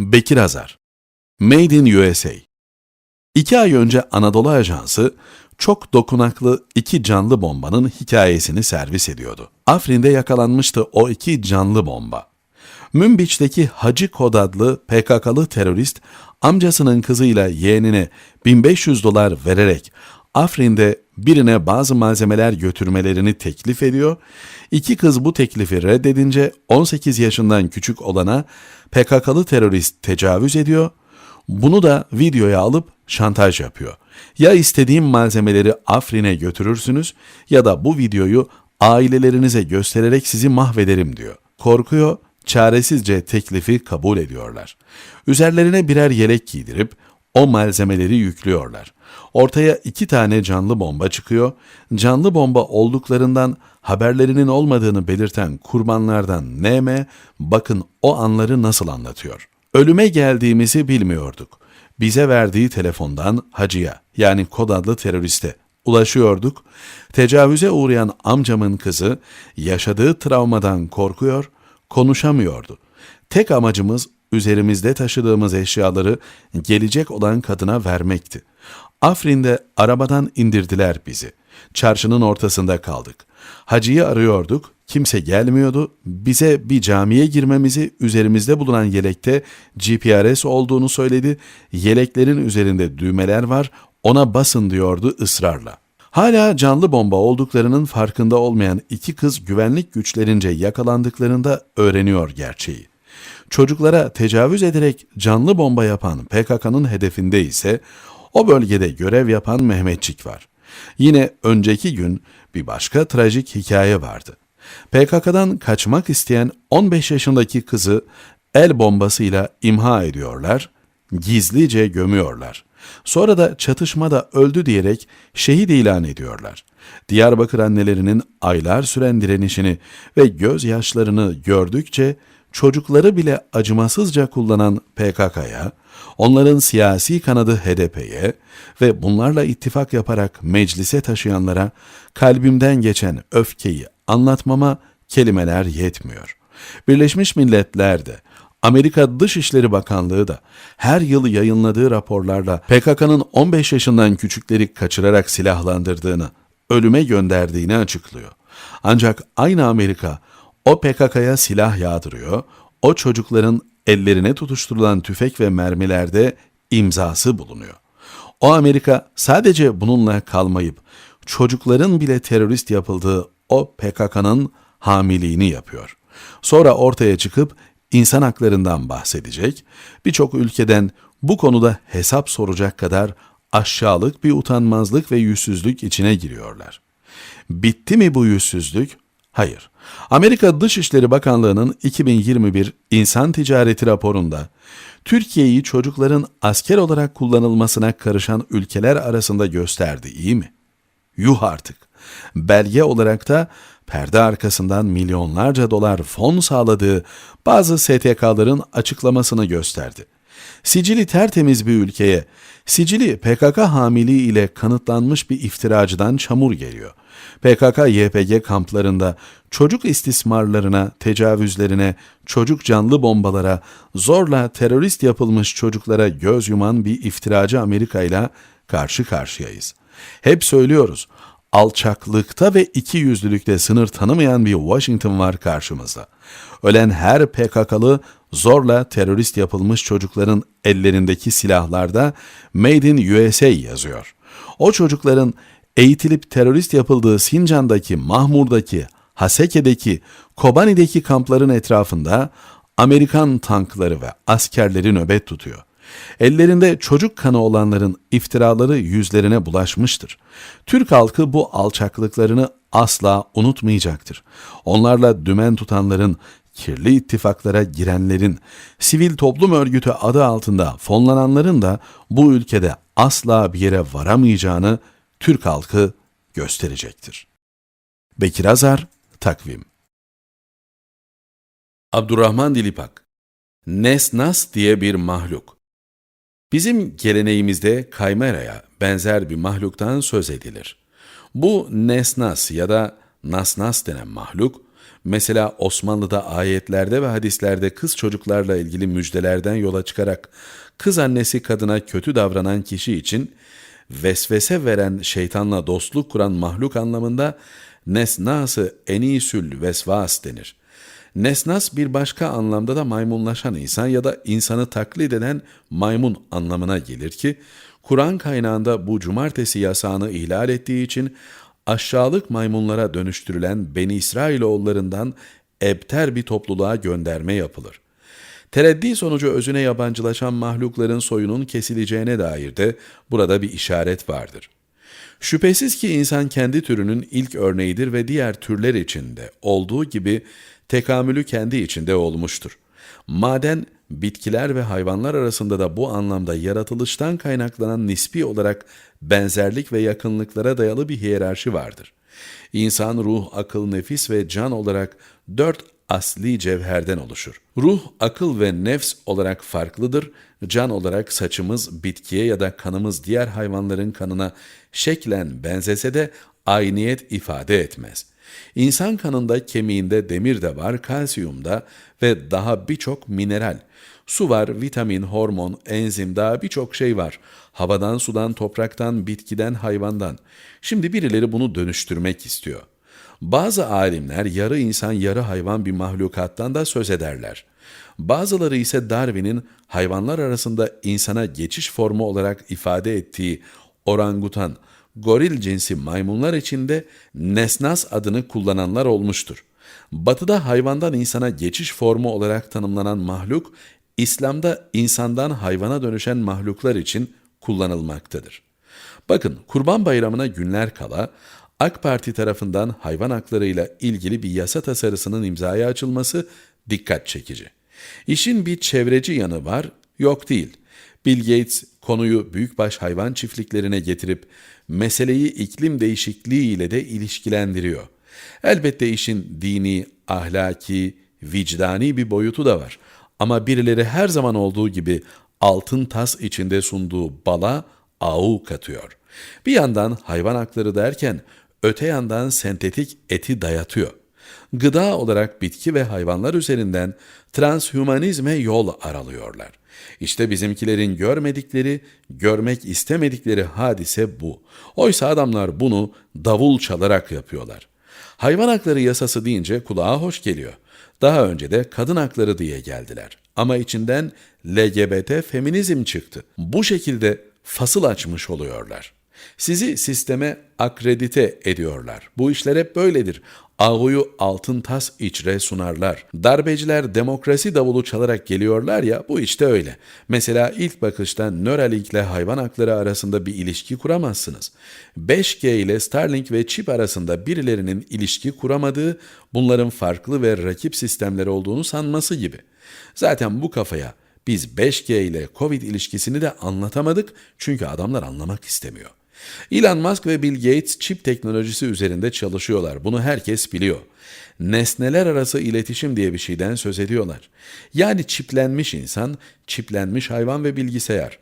Bekir Azar Made in USA İki ay önce Anadolu Ajansı çok dokunaklı iki canlı bombanın hikayesini servis ediyordu. Afrin'de yakalanmıştı o iki canlı bomba. Münbiç'teki Hacı Kod adlı PKK'lı terörist amcasının kızıyla yeğenine 1500 dolar vererek Afrin'de birine bazı malzemeler götürmelerini teklif ediyor. İki kız bu teklifi reddedince 18 yaşından küçük olana PKK'lı terörist tecavüz ediyor. Bunu da videoya alıp şantaj yapıyor. Ya istediğim malzemeleri Afrin'e götürürsünüz ya da bu videoyu ailelerinize göstererek sizi mahvederim diyor. Korkuyor, çaresizce teklifi kabul ediyorlar. Üzerlerine birer yelek giydirip o malzemeleri yüklüyorlar. Ortaya iki tane canlı bomba çıkıyor. Canlı bomba olduklarından haberlerinin olmadığını belirten kurbanlardan Neme bakın o anları nasıl anlatıyor. Ölüme geldiğimizi bilmiyorduk. Bize verdiği telefondan Hacı'ya yani kod adlı teröriste ulaşıyorduk. Tecavüze uğrayan amcamın kızı yaşadığı travmadan korkuyor, konuşamıyordu. Tek amacımız üzerimizde taşıdığımız eşyaları gelecek olan kadına vermekti. Afrin'de arabadan indirdiler bizi. Çarşının ortasında kaldık. Hacı'yı arıyorduk, kimse gelmiyordu. Bize bir camiye girmemizi, üzerimizde bulunan yelekte GPRS olduğunu söyledi. Yeleklerin üzerinde düğmeler var, ona basın diyordu ısrarla. Hala canlı bomba olduklarının farkında olmayan iki kız güvenlik güçlerince yakalandıklarında öğreniyor gerçeği. Çocuklara tecavüz ederek canlı bomba yapan PKK'nın hedefinde ise o bölgede görev yapan Mehmetçik var. Yine önceki gün bir başka trajik hikaye vardı. PKK'dan kaçmak isteyen 15 yaşındaki kızı el bombasıyla imha ediyorlar, gizlice gömüyorlar. Sonra da çatışmada öldü diyerek şehit ilan ediyorlar. Diyarbakır annelerinin aylar süren direnişini ve gözyaşlarını gördükçe çocukları bile acımasızca kullanan PKK'ya, onların siyasi kanadı HDP'ye ve bunlarla ittifak yaparak meclise taşıyanlara kalbimden geçen öfkeyi anlatmama kelimeler yetmiyor. Birleşmiş Milletler de Amerika Dışişleri Bakanlığı da her yıl yayınladığı raporlarla PKK'nın 15 yaşından küçükleri kaçırarak silahlandırdığını, ölüme gönderdiğini açıklıyor. Ancak aynı Amerika o PKK'ya silah yağdırıyor, o çocukların ellerine tutuşturulan tüfek ve mermilerde imzası bulunuyor. O Amerika sadece bununla kalmayıp çocukların bile terörist yapıldığı o PKK'nın hamiliğini yapıyor. Sonra ortaya çıkıp insan haklarından bahsedecek, birçok ülkeden bu konuda hesap soracak kadar aşağılık bir utanmazlık ve yüzsüzlük içine giriyorlar. Bitti mi bu yüzsüzlük? Hayır. Amerika Dışişleri Bakanlığı'nın 2021 İnsan Ticareti raporunda Türkiye'yi çocukların asker olarak kullanılmasına karışan ülkeler arasında gösterdi, iyi mi? Yuh artık. Belge olarak da perde arkasından milyonlarca dolar fon sağladığı bazı STK'ların açıklamasını gösterdi. Sicili tertemiz bir ülkeye, sicili PKK hamiliği ile kanıtlanmış bir iftiracıdan çamur geliyor. PKK-YPG kamplarında çocuk istismarlarına, tecavüzlerine, çocuk canlı bombalara, zorla terörist yapılmış çocuklara göz yuman bir iftiracı Amerika ile karşı karşıyayız. Hep söylüyoruz, alçaklıkta ve iki yüzlülükte sınır tanımayan bir Washington var karşımızda. Ölen her PKK'lı zorla terörist yapılmış çocukların ellerindeki silahlarda Made in USA yazıyor. O çocukların eğitilip terörist yapıldığı Sincan'daki, Mahmur'daki, Haseke'deki, Kobani'deki kampların etrafında Amerikan tankları ve askerleri nöbet tutuyor. Ellerinde çocuk kanı olanların iftiraları yüzlerine bulaşmıştır. Türk halkı bu alçaklıklarını asla unutmayacaktır. Onlarla dümen tutanların, kirli ittifaklara girenlerin, sivil toplum örgütü adı altında fonlananların da bu ülkede asla bir yere varamayacağını Türk halkı gösterecektir. Bekir Azar, Takvim Abdurrahman Dilipak Nesnas diye bir mahluk. Bizim geleneğimizde kaymeraya benzer bir mahluktan söz edilir. Bu nesnas ya da nasnas denen mahluk, Mesela Osmanlı'da ayetlerde ve hadislerde kız çocuklarla ilgili müjdelerden yola çıkarak kız annesi kadına kötü davranan kişi için vesvese veren şeytanla dostluk kuran mahluk anlamında nesnası enisül vesvas denir. Nesnas bir başka anlamda da maymunlaşan insan ya da insanı taklit eden maymun anlamına gelir ki, Kur'an kaynağında bu cumartesi yasağını ihlal ettiği için aşağılık maymunlara dönüştürülen Beni İsrailoğullarından ebter bir topluluğa gönderme yapılır. Tereddi sonucu özüne yabancılaşan mahlukların soyunun kesileceğine dair de burada bir işaret vardır. Şüphesiz ki insan kendi türünün ilk örneğidir ve diğer türler içinde olduğu gibi tekamülü kendi içinde olmuştur. Maden, bitkiler ve hayvanlar arasında da bu anlamda yaratılıştan kaynaklanan nispi olarak benzerlik ve yakınlıklara dayalı bir hiyerarşi vardır. İnsan ruh, akıl, nefis ve can olarak dört asli cevherden oluşur. Ruh, akıl ve nefs olarak farklıdır. Can olarak saçımız bitkiye ya da kanımız diğer hayvanların kanına şeklen benzese de ayniyet ifade etmez. İnsan kanında kemiğinde demir de var, kalsiyum da ve daha birçok mineral. Su var, vitamin, hormon, enzim daha birçok şey var. Havadan, sudan, topraktan, bitkiden, hayvandan. Şimdi birileri bunu dönüştürmek istiyor. Bazı alimler yarı insan yarı hayvan bir mahlukattan da söz ederler. Bazıları ise Darwin'in hayvanlar arasında insana geçiş formu olarak ifade ettiği orangutan, goril cinsi maymunlar içinde nesnas adını kullananlar olmuştur. Batıda hayvandan insana geçiş formu olarak tanımlanan mahluk, İslam'da insandan hayvana dönüşen mahluklar için kullanılmaktadır. Bakın Kurban Bayramı'na günler kala AK Parti tarafından hayvan haklarıyla ilgili bir yasa tasarısının imzaya açılması dikkat çekici. İşin bir çevreci yanı var, yok değil. Bill Gates konuyu büyükbaş hayvan çiftliklerine getirip meseleyi iklim değişikliği ile de ilişkilendiriyor. Elbette işin dini, ahlaki, vicdani bir boyutu da var. Ama birileri her zaman olduğu gibi altın tas içinde sunduğu bala ağı katıyor. Bir yandan hayvan hakları derken öte yandan sentetik eti dayatıyor. Gıda olarak bitki ve hayvanlar üzerinden transhümanizme yol aralıyorlar. İşte bizimkilerin görmedikleri, görmek istemedikleri hadise bu. Oysa adamlar bunu davul çalarak yapıyorlar. Hayvan hakları yasası deyince kulağa hoş geliyor. Daha önce de kadın hakları diye geldiler. Ama içinden LGBT feminizm çıktı. Bu şekilde fasıl açmış oluyorlar. Sizi sisteme akredite ediyorlar. Bu işler hep böyledir. Ağuyu altın tas içre sunarlar. Darbeciler demokrasi davulu çalarak geliyorlar ya bu işte öyle. Mesela ilk bakışta Neuralink ile hayvan hakları arasında bir ilişki kuramazsınız. 5G ile Starlink ve çip arasında birilerinin ilişki kuramadığı, bunların farklı ve rakip sistemler olduğunu sanması gibi. Zaten bu kafaya biz 5G ile Covid ilişkisini de anlatamadık çünkü adamlar anlamak istemiyor. Elon Musk ve Bill Gates çip teknolojisi üzerinde çalışıyorlar. Bunu herkes biliyor. Nesneler arası iletişim diye bir şeyden söz ediyorlar. Yani çiplenmiş insan, çiplenmiş hayvan ve bilgisayar.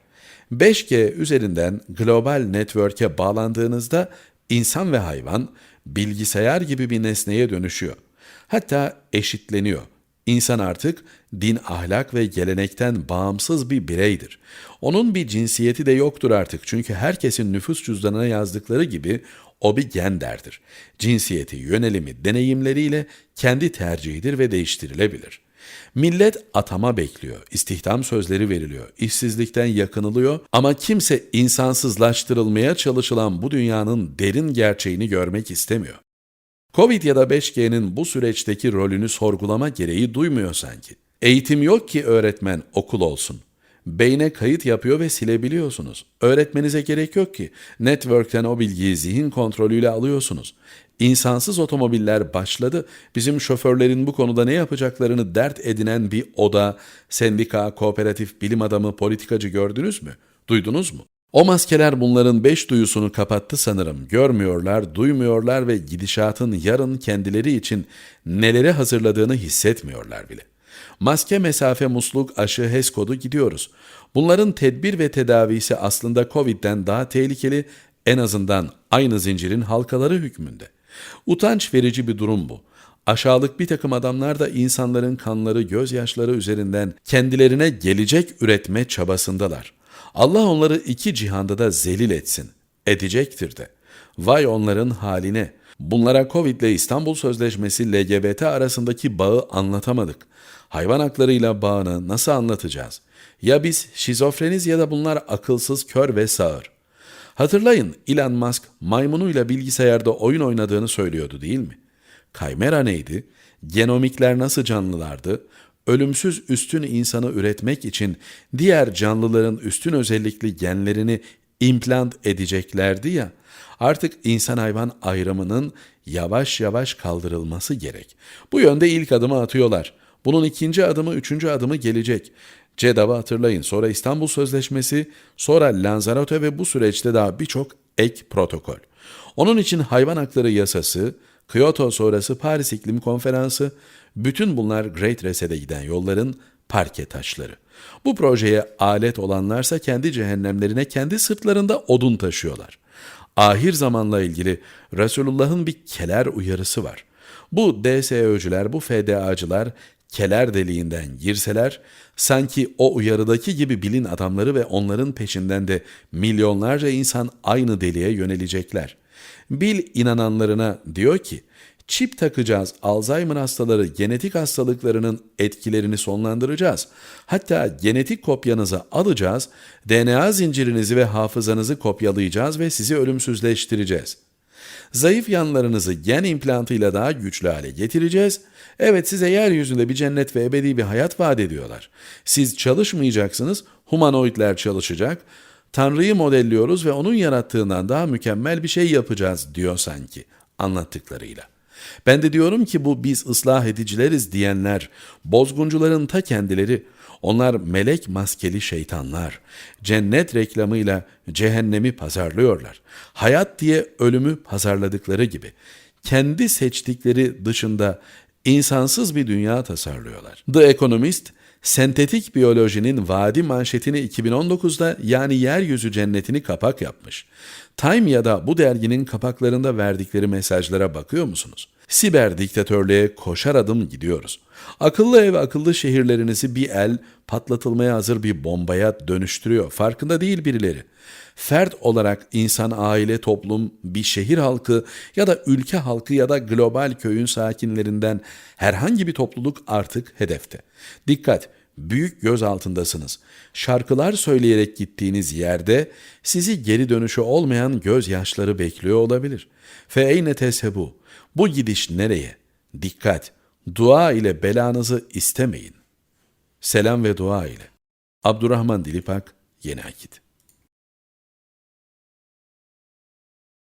5G üzerinden global network'e bağlandığınızda insan ve hayvan bilgisayar gibi bir nesneye dönüşüyor. Hatta eşitleniyor. İnsan artık din, ahlak ve gelenekten bağımsız bir bireydir. Onun bir cinsiyeti de yoktur artık çünkü herkesin nüfus cüzdanına yazdıkları gibi o bir genderdir. Cinsiyeti, yönelimi, deneyimleriyle kendi tercihidir ve değiştirilebilir. Millet atama bekliyor, istihdam sözleri veriliyor, işsizlikten yakınılıyor ama kimse insansızlaştırılmaya çalışılan bu dünyanın derin gerçeğini görmek istemiyor. Covid ya da 5G'nin bu süreçteki rolünü sorgulama gereği duymuyor sanki. Eğitim yok ki öğretmen okul olsun. Beyne kayıt yapıyor ve silebiliyorsunuz. Öğretmenize gerek yok ki. Network'ten o bilgiyi zihin kontrolüyle alıyorsunuz. İnsansız otomobiller başladı. Bizim şoförlerin bu konuda ne yapacaklarını dert edinen bir oda, sendika, kooperatif, bilim adamı, politikacı gördünüz mü? Duydunuz mu? O maskeler bunların beş duyusunu kapattı sanırım. Görmüyorlar, duymuyorlar ve gidişatın yarın kendileri için neleri hazırladığını hissetmiyorlar bile. Maske, mesafe, musluk, aşı, HES kodu gidiyoruz. Bunların tedbir ve tedavisi aslında Covid'den daha tehlikeli, en azından aynı zincirin halkaları hükmünde. Utanç verici bir durum bu. Aşağılık bir takım adamlar da insanların kanları, gözyaşları üzerinden kendilerine gelecek üretme çabasındalar. Allah onları iki cihanda da zelil etsin. Edecektir de. Vay onların haline. Bunlara Covid ile İstanbul Sözleşmesi LGBT arasındaki bağı anlatamadık. Hayvan haklarıyla bağını nasıl anlatacağız? Ya biz şizofreniz ya da bunlar akılsız, kör ve sağır. Hatırlayın Elon Musk maymunuyla bilgisayarda oyun oynadığını söylüyordu değil mi? Kaymera neydi? Genomikler nasıl canlılardı? Ölümsüz üstün insanı üretmek için diğer canlıların üstün özellikli genlerini implant edeceklerdi ya. Artık insan hayvan ayrımının yavaş yavaş kaldırılması gerek. Bu yönde ilk adımı atıyorlar. Bunun ikinci adımı, üçüncü adımı gelecek. CEDAW'ı hatırlayın. Sonra İstanbul Sözleşmesi, sonra Lanzarote ve bu süreçte daha birçok ek protokol. Onun için hayvan hakları yasası, Kyoto sonrası Paris İklim Konferansı, bütün bunlar Great Reset'e giden yolların parke taşları. Bu projeye alet olanlarsa kendi cehennemlerine kendi sırtlarında odun taşıyorlar. Ahir zamanla ilgili Resulullah'ın bir keler uyarısı var. Bu DSÖ'cüler, bu FDA'cılar keler deliğinden girseler, sanki o uyarıdaki gibi bilin adamları ve onların peşinden de milyonlarca insan aynı deliğe yönelecekler. Bil inananlarına diyor ki, çip takacağız, Alzheimer hastaları genetik hastalıklarının etkilerini sonlandıracağız. Hatta genetik kopyanızı alacağız, DNA zincirinizi ve hafızanızı kopyalayacağız ve sizi ölümsüzleştireceğiz. Zayıf yanlarınızı gen implantıyla daha güçlü hale getireceğiz. Evet size yeryüzünde bir cennet ve ebedi bir hayat vaat ediyorlar. Siz çalışmayacaksınız, humanoidler çalışacak. Tanrı'yı modelliyoruz ve onun yarattığından daha mükemmel bir şey yapacağız diyor sanki anlattıklarıyla. Ben de diyorum ki bu biz ıslah edicileriz diyenler, bozguncuların ta kendileri, onlar melek maskeli şeytanlar. Cennet reklamıyla cehennemi pazarlıyorlar. Hayat diye ölümü pazarladıkları gibi. Kendi seçtikleri dışında insansız bir dünya tasarlıyorlar. The Economist, sentetik biyolojinin vadi manşetini 2019'da yani yeryüzü cennetini kapak yapmış. Time ya da bu derginin kapaklarında verdikleri mesajlara bakıyor musunuz? Siber diktatörlüğe koşar adım gidiyoruz. Akıllı ev, akıllı şehirlerinizi bir el patlatılmaya hazır bir bombaya dönüştürüyor. Farkında değil birileri. Fert olarak insan, aile, toplum, bir şehir halkı ya da ülke halkı ya da global köyün sakinlerinden herhangi bir topluluk artık hedefte. Dikkat! Büyük göz altındasınız. Şarkılar söyleyerek gittiğiniz yerde sizi geri dönüşü olmayan gözyaşları bekliyor olabilir. Fe eyne teshebu. Bu gidiş nereye? Dikkat! Dua ile belanızı istemeyin. Selam ve dua ile. Abdurrahman Dilipak, Yeni Akit.